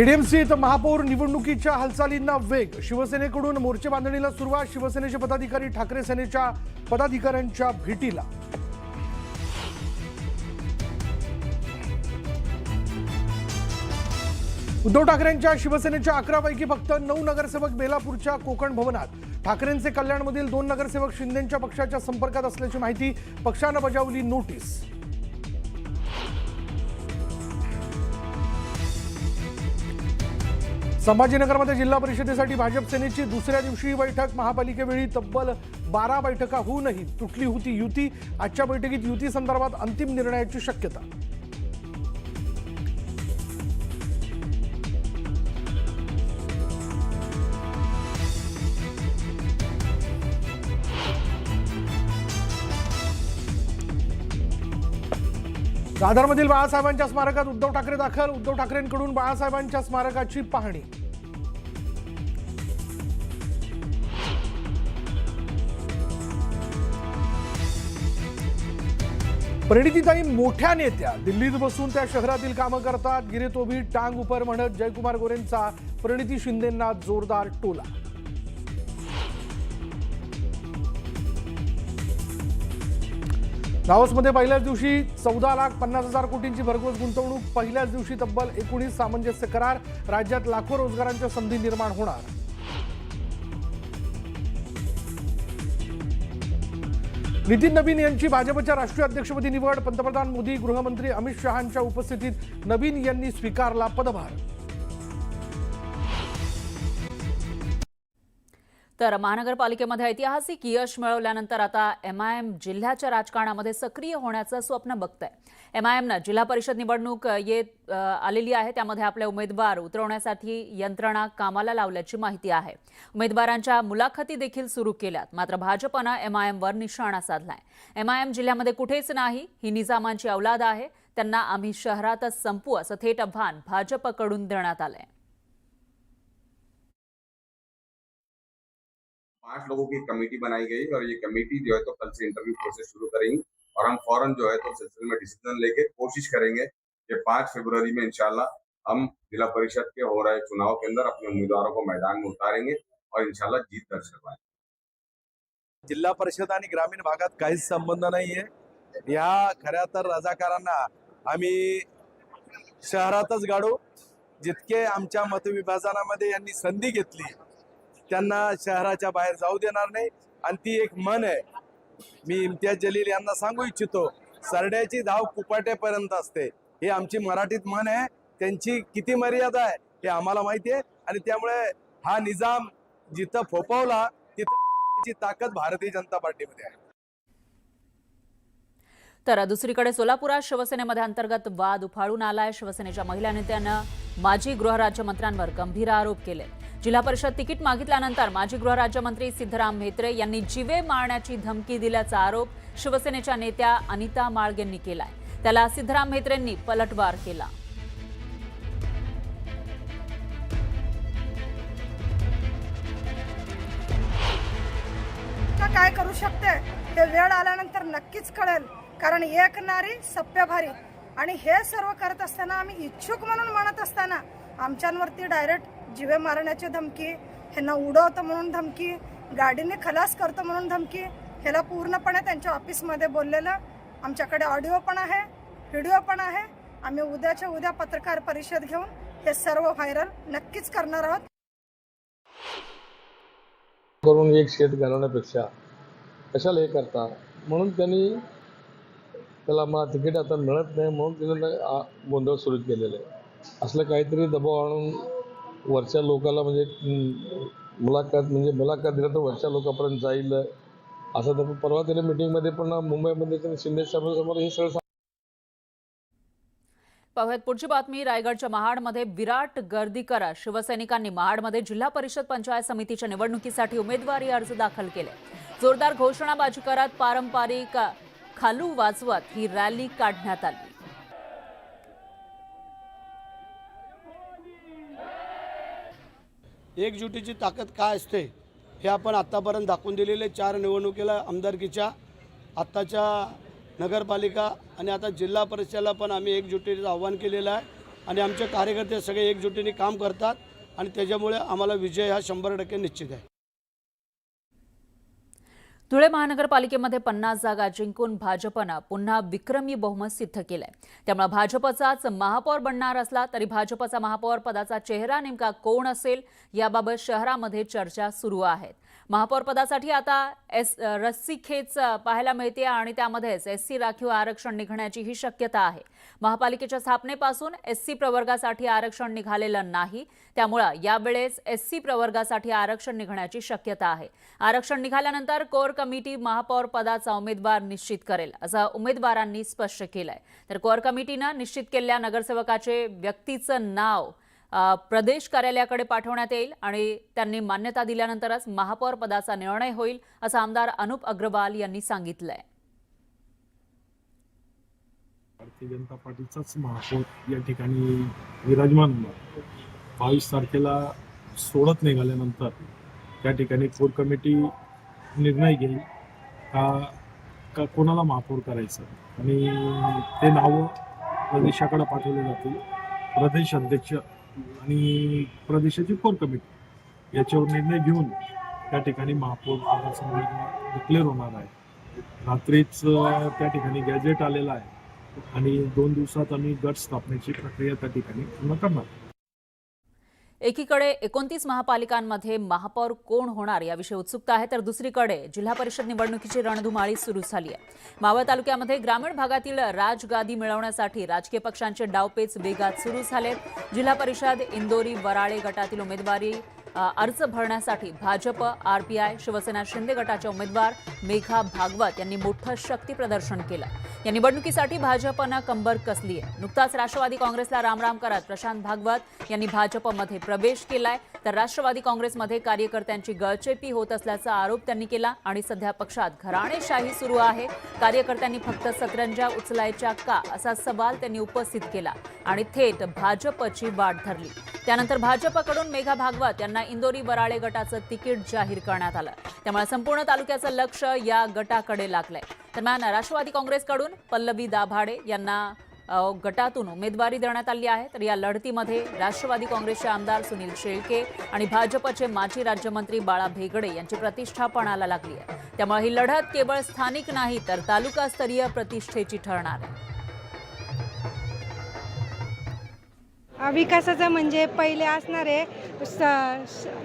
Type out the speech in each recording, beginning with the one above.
KDMC इथं महापौर निवडणुकीच्या हालचालींना वेग. शिवसेनेकडून मोर्चे बांधणीला सुरुवात शिवसेनेचे पदाधिकारी ठाकरे सेनेच्या पदाधिकाऱ्यांच्या भेटीला. उद्धव ठाकरेंच्या शिवसेनेच्या अकरापैकी फक्त नऊ नगरसेवक बेलापूरच्या कोकण भवनात. ठाकरेंचे कल्याणमधील दोन नगरसेवक शिंदेच्या पक्षाच्या संपर्कात असल्याची माहिती पक्षानं बजावली नोटीस. संभाजीनगरमध्ये जिल्हा परिषदेसाठी भाजप सेनेची दुसऱ्या दिवशी बैठक. महापालिकेवेळी तब्बल बारा बैठका होऊनही तुटली होती युती. आजच्या बैठकीत युती संदर्भात अंतिम निर्णयाची शक्यता. दादरमधील बाळासाहेबांच्या स्मारकात उद्धव ठाकरे दाखल. उद्धव ठाकरेंकडून बाळासाहेबांच्या स्मारकाची पाहणी. परिणितीताई मोठ्या नेत्या. दिल्लीत बसून त्या शहरातील कामं करतात. गिरेतोभी टांग उपर म्हणत जयकुमार गोरेंचा परिणिती शिंदेंना जोरदार टोला. दावोसमध्ये पहिल्याच दिवशी चौदा लाख पन्नास हजार कोटींची भरघोस गुंतवणूक पहिल्याच दिवशी तब्बल एकोणीस सामंजस्य करार राज्यात लाखो रोजगारांच्या संधी निर्माण होणार. नितीन नवीन यांची भाजपच्या राष्ट्रीय अध्यक्षपदी निवड पंतप्रधान मोदी गृहमंत्री अमित शहांच्या उपस्थितीत नवीन यांनी स्वीकारला पदभार. तर महानगरपालिकेमध्ये ऐतिहासिक यश मिळवल्यानंतर आता एम आय एम जिल्ह्याच्या राजकारणामध्ये सक्रिय होण्याचं स्वप्न बघत आहे एम आय एमनं जिल्हा परिषद निवडणूक येत आलेली आहे. त्यामध्ये आपले उमेदवार उतरवण्यासाठी यंत्रणा कामाला लावल्याची माहिती आहे. उमेदवारांच्या मुलाखती देखील सुरू केल्यात. मात्र भाजपनं एम आय एमवर निशाणा साधलाय. एम आय एम जिल्ह्यामध्ये कुठेच नाही ही निजामांची औलाद आहे. त्यांना आम्ही शहरातच संपू असं थेट आव्हान भाजपकडून देण्यात आलंय. पाँच लोगों की कमेटी बनाई गई और ये कमेटी जो है तो कल से इंटरव्यू प्रोसेस शुरू करेंगी और हम फ़ौरन जो है तो सिलसिले में डिसीज़न लेके कोशिश करेंगे कि पाँच फरवरी में इंशाल्लाह हम जिला परिषद के हो रहे चुनाव के अंदर अपने उम्मीदवारों को मैदान में उतारेंगे और इंशाल्लाह जीत दर्ज करवाएँगे। जिल्हा परिषद आणि ग्रामीण भागात काहीच संबंध नाहीये. ह्या खऱ्या तर रजाकारांना आम्ही शहरातच गाडू. जितके आमच्या मतविभाजनामध्ये यांनी संधी घेतली त्यांना शहराच्या बाहेर जाऊ देणार नाही. आणि ती एक मन आहे. मी इम्तियाज जलील यांना सांगू इच्छितो सरड्याची धाव कुपाट्यापर्यंत असते. हे आमची मराठीत मन आहे. त्यांची किती मर्यादा आहे हे आम्हाला माहिती आहे. आणि त्यामुळे हा निजाम जिथं फोपवला तिथं ताकद भारतीय जनता पार्टीमध्ये आहे. तर दुसरीकडे सोलापुरात शिवसेनेमध्ये अंतर्गत वाद उफाळून आलाय. शिवसेनेच्या महिला नेत्यानं माजी गृहराज्यमंत्र्यांवर गंभीर आरोप केले. जिल्हा परिषद तिकीट मागितल्यानंतर माजी गृहराज्यमंत्री सिद्धराम म्हेत्रे यांनी जिवे मारण्याची धमकी दिल्याचा आरोप शिवसेनेच्या नेत्या अनिता माळगेंनी केलाय. त्याला सिद्धराम म्हेत्रेंनी पलटवार केला. काय करू शकते? हे वेळ आल्यानंतर नक्कीच कळेल. कारण एक नारी सप्य भारी आणि हे सर्व करत असताना आम्ही इच्छुक म्हणून म्हणत असताना आमच्यांवरती डायरेक्ट जिवे मारण्याची धमकी ह्यांना उडवतं म्हणून धमकी गाडीने खलास करतो म्हणून धमकी ह्याला पूर्णपणे त्यांच्या ऑफिसमध्ये बोललेलं. आमच्याकडे ऑडिओ पण आहे व्हिडिओ पण आहे. आम्ही उद्याच्या उद्या पत्रकार परिषद घेऊन हे सर्व व्हायरल नक्कीच करणार आहोत. करून एक शेट घालवण्यापेक्षा कशाला हे करता? म्हणून त्यांनी त्याला मला तिकीट आता मिळत नाही म्हणून त्यानं गोंधळ सुरू केलेलं आहे. असलं काहीतरी दबाव आणून वरच्या लोकाला म्हणजे मुलाखत म्हणजे मुलाखत दिलं तर वरच्या लोकांपर्यंत जाईल. असं तर परवा त्याने मिटिंगमध्ये पण मुंबईमध्ये त्याने शिंदे साहेबांसमोर हे सगळं पाहूयात पुढची बातमी. रायगडच्या महाडमध्ये विराट गर्दी करा. शिवसैनिकांनी महाडमध्ये जिल्हा परिषद पंचायत समितीच्या निवडणुकीसाठी उमेदवारी अर्ज दाखल केले. जोरदार घोषणाबाजी करत पारंपरिक खालू वाजवत ही रॅली काढण्यात आली. एकजुटीची ताकद काय असते हे आपण आत्तापर्यंत दाखवून दिलेले चार निवडणुकीला आमदारकीच्या आत्ताच्या नगरपालिका आणि आता जिल्हा परिषदेला पण आम्ही एकजुटीचं आव्हान केलेलं आहे. आणि आमचे कार्यकर्ते सगळे एकजुटीने काम करतात आणि त्याच्यामुळे आम्हाला विजय हा शंभर टक्के निश्चित आहे. धुळे महानगरपालिकेमध्ये पन्नास जागा जिंकून भाजपनं पुन्हा विक्रमी बहुमत सिद्ध केलंय. त्यामुळे भाजपचाच महापौर बनणार असला तरी भाजपचा महापौर पदाचा चेहरा नेमका कोण असेल याबाबत शहरामध्ये चर्चा सुरू आहेत महापौरपदासाठी आता एस रस्सीखेच पाहायला मिळते आणि त्यामध्येच एस सी राखीव आरक्षण निघण्याची ही शक्यता आहे. महापालिकेच्या स्थापनेपासून एस सी प्रवर्गासाठी आरक्षण निघालेलं नाही. त्यामुळं यावेळेस एस सी प्रवर्गासाठी आरक्षण निघण्याची शक्यता आहे. आरक्षण निघाल्यानंतर कोर कमिटी महापौर पदाचा उमेदवार निश्चित करेल असं उमेदवारांनी स्पष्ट केलंय. तर कोर कमिटीनं निश्चित केलेल्या नगरसेवकाचे व्यक्तीचं नाव प्रदेश कार्यालयाकडे पाठवण्यात येईल आणि त्यांनी मान्यता दिल्यानंतरच महापौर पदाचा निर्णय होईल असं आमदार अनुप अग्रवाल यांनी सांगितलंय. भारतीय जनता पार्टीचाच महापौर या ठिकाणी विराजमान होणार. बावीस तारखेला सोडत निघाल्यानंतर त्या ठिकाणी कोर कमिटी निर्णय घेईल का का कोणाला महापौर करायचं? आणि ते नावं प्रदेशाकडे पाठवले जातील. प्रदेश अध्यक्ष आणि प्रदेशाची कोर कमिटी याच्यावर निर्णय घेऊन त्या ठिकाणी महापौर पदाचा डिक्लेअर होणार आहे. रात्रीच त्या ठिकाणी गॅजेट आलेला आहे. आणि दोन दिवसात आम्ही गट स्थापनेची प्रक्रिया त्या ठिकाणी पूर्ण करणार. एकीकडे एकोणतीस महापालिकांमध्ये महापौर कोण होणार याविषयी उत्सुकता आहे तर दुसरीकडे जिल्हा परिषद निवडणुकीची रणधुमाळी सुरू झाली आहे. मावळ तालुक्यामध्ये ग्रामीण भागातील राजगादी मिळवण्यासाठी राजकीय पक्षांचे डावपेच वेगात सुरू झालेत. जिल्हा परिषद इंदोरी वराळे गटातील उमेदवारी अर्ज भरण्यासाठी भाजप आरपीआय शिवसेना शिंदे गटाचे उमेदवार मेघा भागवत यांनी मोठं शक्ती प्रदर्शन केलं. या निवडणुकीसाठी भाजपनं कंबर कसली आहे? नुकताच राष्ट्रवादी काँग्रेसला रामराम करत प्रशांत भागवत यांनी भाजपमध्ये प्रवेश केलाय. तर राष्ट्रवादी काँग्रेसमध्ये कार्यकर्त्यांची गळचेपी होत असल्याचा आरोप त्यांनी केला आणि सध्या पक्षात घराणेशाही सुरू आहे. कार्यकर्त्यांनी फक्त सतरंजा उचलायच्या का असा सवाल त्यांनी उपस्थित केला आणि थेट भाजपची वाट धरली. त्यानंतर भाजपकडून मेघा भागवत यांना इंदोरी वराळे गटाचं तिकीट जाहीर करण्यात आलं. त्यामुळे संपूर्ण तालुक्याचं लक्ष या गटाकडे लागलंय. दरम्यान राष्ट्रवादी काँग्रेसकडून पल्लवी दाभाडे यांना गटातून उमेदवारी देण्यात आली आहे. तर या लढतीमध्ये राष्ट्रवादी काँग्रेसचे आमदार सुनील शेळके आणि भाजपचे माजी राज्यमंत्री बाळा भेगडे यांची प्रतिष्ठा पणाला लागली आहे. त्यामुळे ही लढत केवळ स्थानिक नाही तर तालुकास्तरीय प्रतिष्ठेची ठरणार आहे. विकासाचं म्हणजे पहिले असणारे स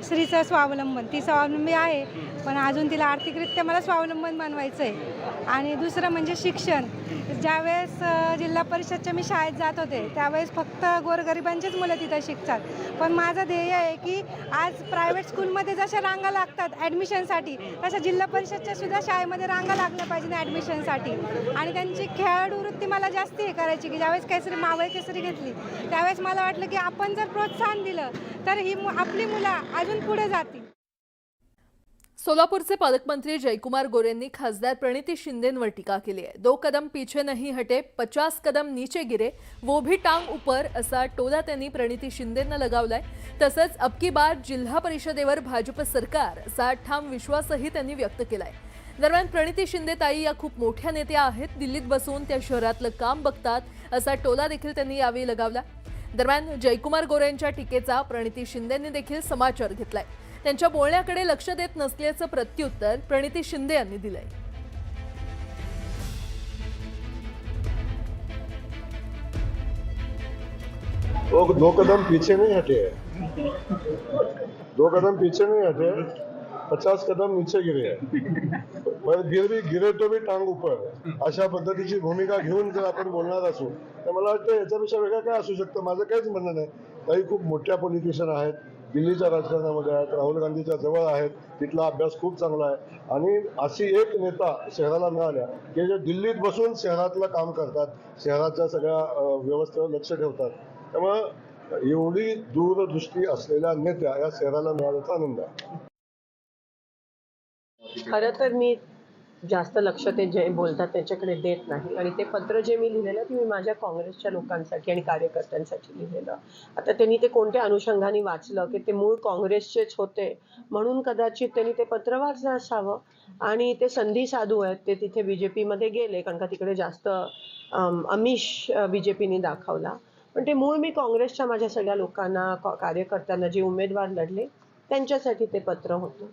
स्त्रीचं स्वावलंबन ती स्वावलंबी आहे पण अजून तिला आर्थिकरित्या मला स्वावलंबन बनवायचं आहे आणि दुसरं म्हणजे शिक्षण. ज्यावेळेस जिल्हा परिषदच्या मी शाळेत जात होते त्यावेळेस फक्त गोरगरिबांचीच मुलं तिथं शिकतात. पण माझं ध्येय आहे की आज प्रायव्हेट स्कूलमध्ये जशा रांगा लागतात ॲडमिशनसाठी तशा जिल्हा परिषदच्या सुद्धा शाळेमध्ये रांगा लागल्या पाहिजे ना ॲडमिशनसाठी आणि त्यांची खेळाडू वृत्ती मला जास्त हे करायची की ज्यावेळेस केसरी मावळ केसरी घेतली त्यावेळेस मला वाटलं की आपण जर प्रोत्साहन दिलं तर ही आपली मुलं अजून पुढे जातील. सोलापूरचे पालकमंत्री जयकुमार गोरेंनी खासदार प्रणिती शिंदेंवर टीका केली आहे. दो कदम पीछे नाही हटे पचास कदम नीचे गिरे वो भी टांग उपर असा टोला त्यांनी प्रणिती शिंदेंना लगावलाय. तसंच अबकी बार जिल्हा परिषदेवर भाजप सरकार असा ठाम विश्वासही त्यांनी व्यक्त केलाय. दरम्यान प्रणिती शिंदे ताई या खूप मोठ्या नेत्या आहेत. दिल्लीत बसून त्या शहरातलं काम बघतात असा टोला देखील त्यांनी यावेळी लगावला. दरम्यान जयकुमार गोरेंच्या टीकेचा प्रणिती शिंदेंनी देखील समाचार घेतलाय. त्यांच्या बोलण्याकडे लक्ष देत नसल्याचं प्रत्युत्तर प्रणिती शिंदे यांनी दिलंय. दो कदम पीछे नहीं हटे. दो कदम पीछे नहीं हटे. पचास कदम नीचे गिरे. म्हणजे पण गिर भी गिरे तो भी टांग ऊपर अशा पद्धतीची भूमिका घेऊन जर आपण बोलणार असू तर मला वाटतं याच्यापेक्षा वेगळं काय असू शकतं? माझं काहीच म्हणणं नाही. काही खूप मोठ्या पॉलिटिशियन आहेत. दिल्लीच्या राजकारणामध्ये आहेत. राहुल गांधीच्या जवळ आहेत. तिथला अभ्यास खूप चांगला आहे. आणि अशी एक नेता शहराला मिळाल्या की जे दिल्लीत बसून शहरातलं काम करतात. शहराच्या सगळ्या व्यवस्थेवर लक्ष ठेवतात. त्यामुळं एवढी दूरदृष्टी असलेल्या नेत्या या शहराला मिळाल्याचा आनंद आहे. खरं तर मी जास्त लक्ष ते जे बोलतात त्याच्याकडे देत नाही. आणि ते पत्र जे मी लिहिलेलं ते मी माझ्या काँग्रेसच्या लोकांसाठी आणि कार्यकर्त्यांसाठी लिहिलेलं. आता त्यांनी ते कोणत्या अनुषंगाने वाचलं की ते मूळ काँग्रेसचेच होते म्हणून कदाचित त्यांनी ते पत्र वाचलं असावं. आणि ते संधी साधू आहेत ते तिथे बी जे पीमध्ये गेले कारण का तिकडे जास्त अमिष बी जे पीने दाखवला. पण ते मूळ मी काँग्रेसच्या माझ्या सगळ्या लोकांना कार्यकर्त्यांना जे उमेदवार लढले त्यांच्यासाठी ते पत्र होतं.